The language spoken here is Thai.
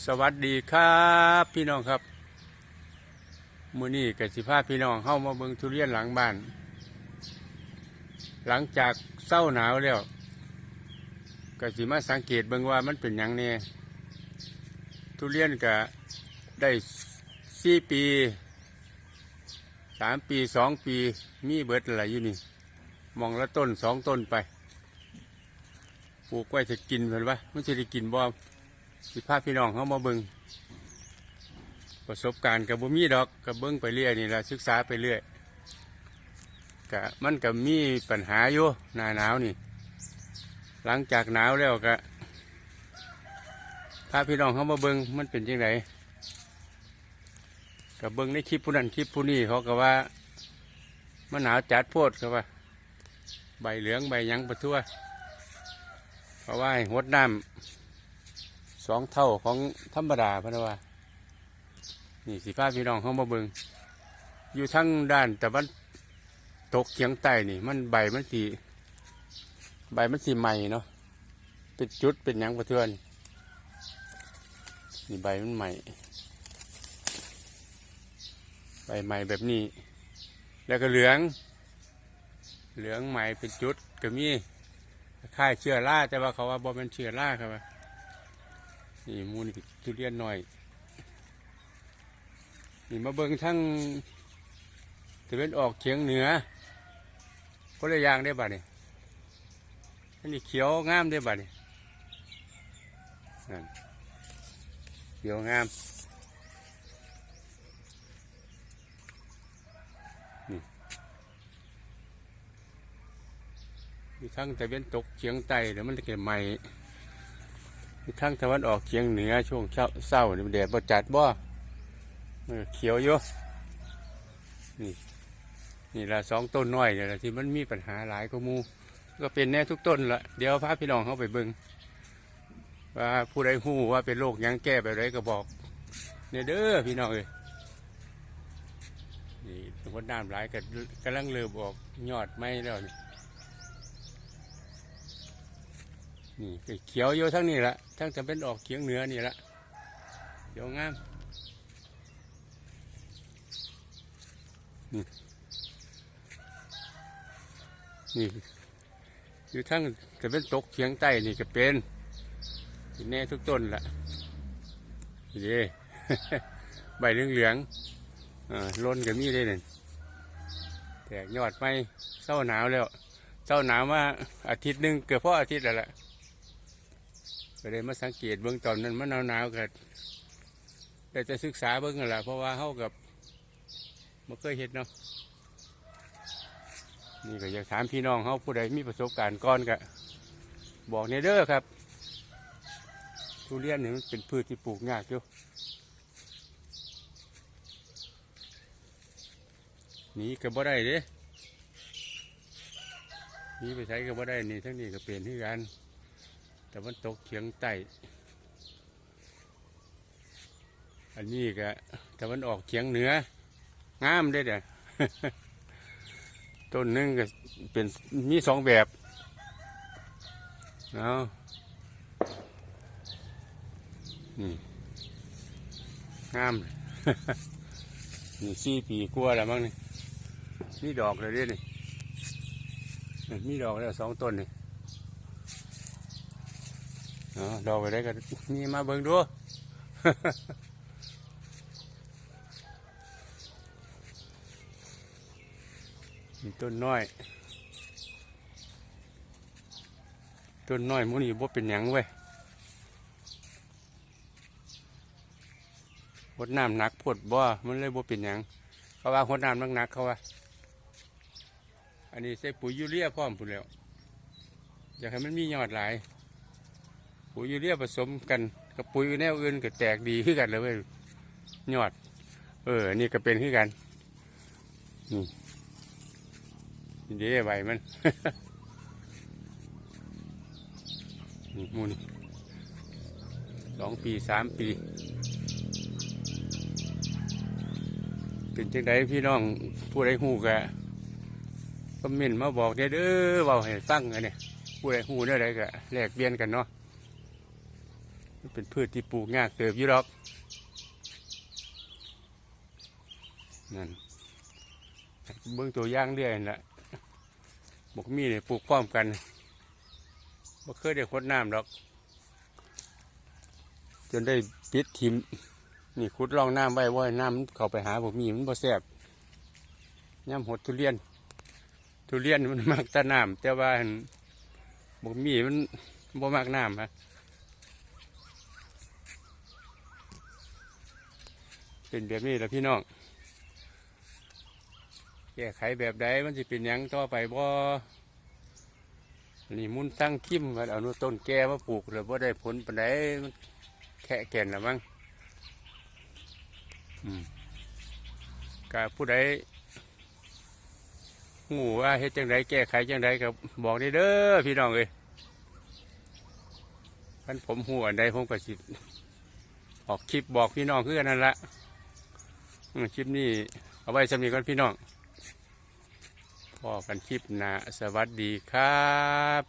สวัสดีครับพี่น้องครับมือนี้กสิพาพี่น้องเข้ามาเบิงทุเรียนหลังบ้าน หลังจากเศร้าหนาวแล้วกสิมาสังเกตเบิงว่ามันเป็นหยังแน่ทุเรียนก็ได้สี่ปีสามปีสองปีมีเบิดอะไรอยู่นี่ มองละต้นสองต้นไปปลูกไว้จะกินเห็นปะมันจะได้กินบ่ สิพาพี่น้องเขามาเบิงประสบการณ์กับบ่มีดอกกับเบิ้งไปเรื่อยนี่แหละศึกษาไปเรื่อยกะมันก็มีปัญหาอยู่หน้าหนาวนี่ หลังจากหนาวแล้วก็พาพี่น้องเขามาเบิงมันเป็นยังไงกับเบิงในคลิปผู้นั้นคลิปผู้นี้เขาก็ว่ามันหนาวจัดโพดเขาว่าใบเหลืองใบยังประทั่วเพราะว่าห้หดน้ำ สองเท่าของธรรมดาพะนะว่า นี่สีฟ้าพี่น้องเขามาเบิงอยู่ทั้งด้านแต่วันตกเฉียงใต้นี่ มันใบมันสีใบมันสีใหม่เนาะเป็นจุดเป็นหยังประเทือน นี่ใบมันใหม่ ใบใหม่แบบนี้ แล้วก็เหลือง เหลืองใหม่เป็นจุดก็มีค่ายเชื้อราแต่ว่าเขาว่าบ่เป็นเชื้อราครับว่า นี่มูนี่ทุเรียนหน่อย นี่มาเบิ่งทั้งตะเวนออกเฉียงเหนือคนละอย่างได้บ่เนี่ยอันนี้เขียวงามได้บ่เนี่ยเขียวงามนี่ทั้งตะเวนตกเฉียงใต้เดี๋ยวมันจะเกิดใหม่ ทางตะวันออกเฉียงเหนือช่วงเช้าเศร้านี่แดดบ่จัดบ่เอเขียวอยู่นี่นี่ละสองต้นน้อยเนี่ยละที่มันมีปัญหาหลายก็มูก็เป็นแน่ทุกต้นละเดี๋ยวพาพี่น้องเขาไปเบิ่งว่าผู้ใดหู้ว่าเป็นโรคยังแก้แบบไรก็บอกเนี่ยเด้อพี่น้องเอ้ยนี่ต้นน้ำหลายก็กำลังเริ่มออกยอดไม้แล้วนี่ นี่ก็เขียวอยู่ทั้งนี้ละทั้งจะเป็นออกเขียงเหนือนี่ละเดี๋ยวงามนี่นี่อยู่ทั้งจะเป็นตกเขียงใต้นี่ก็เป็นแน่ทุกต้นละนี่เดใบเหลืองเหลืองล้นก็มีได้เนี่ยแตกยอดไม่เศร้าหนาวแล้วเศร้าหนาวมาอาทิตย์หนึ่งเกือบพ่ออาทิตย์แล้วล่ะ ก็เลยมาสังเกตเบื้องตอนนั้นมันหนาวๆกันแต่จะศึกษาเบื้องนั่นละเพราะว่าเขากับมาเคยเห็นเนาะนี่ก็อยากถามพี่น้องเขาผู้ใดมีประสบการณ์ก่อนก็บอกในเด้อครับ ทุเรียนนี่มันเป็นพืชที่ปลูกยากอยู่หนีก็บ่ได้เด้หนีไปใช้ก็บ่ได้นี่ทั้งนี้ก็เปลี่ยนที่กัน แต่มันตกเฉียงใต้ อันนี้ก็แต่มันออกเฉียงเหนือ งามได้เด้อต้นนึงก็เป็นมีสองแบบเอาะนี่งามนี่สี่ปีกลัวแล้วมั้งนี่มีดอกเลยด้วยนี่มีดอกแล้วสองต้นนี่ ดอกไปได้กันนี่มาเบิ่งดูต้นน้อย ต้นน้อยมูนี่บ่เป็นหยังเว้ยหดน้ำหนักพดบ่ มันเลยบ่เป็นหยัง เขาว่าหดน้ำหนักๆเขาว่า อันนี้ใส่ปุ๋ยยูเรียพร้อมพุ่นแล้ว อยากให้มันมียอดหลาย ปุ๋ยยูเรียผสมกันกับปุ๋ยแนวอื่นก็แตกดีขึ้นกันเลยเว้ยยอด เออ นี่ก็เป็นขึ้นกันนี่นี่เด้ใบมันนี่มูนสองปีสามปี เป็นจังไดพี่น้องผู้ใดหูกะคอมเมนมาบอกเด้อเด้อเบาให้ฟังอันเนี่ยผู้ใดหูได้ไดกะแลกเปลี่ยนกันเนาะ มันเป็นพืชที่ปลูกยากเติบอยู่หรอกนั่นเบื้องตัวย่างเรื่อยนั่นแหละบกมีเนี่ยปลูกพร้อมกันบ่เคยได้คดน้ำหรอก จนได้ปิดทิมนี่ขุดร่องน้ำไว้ว่าน้ำเข้าไปหาบกมีมันบ่แซ่บย่ำหดทุเรียน ทุเรียนมันมักตะน้ำแต่ว่าหั่นบกมีมันบ่มักน้ำฮะ เป็นแบบนี้แหละพี่น้องแก้ไขแบบใดมันจะเป็นยังต่อไปบ่นี่มุนตั้งคิมว่าเอาโน่นต้นแก่มาปลูกแล้วบ่ได้ผลปานใดมันแค่แก่นละมั้งกาผู้ใดหูว่าเฮ็ดจังไดแก้ไขจังไดก็บอกได้เด้อพี่น้องเอ้ยคันผมหูอันใดผมก็สิออกคลิปบอกพี่น้องคือกันนั่นละ คลิปนี้เอาไว้สำนีก่อนพี่น้องพอกันคลิปหนะสวัสดีครับ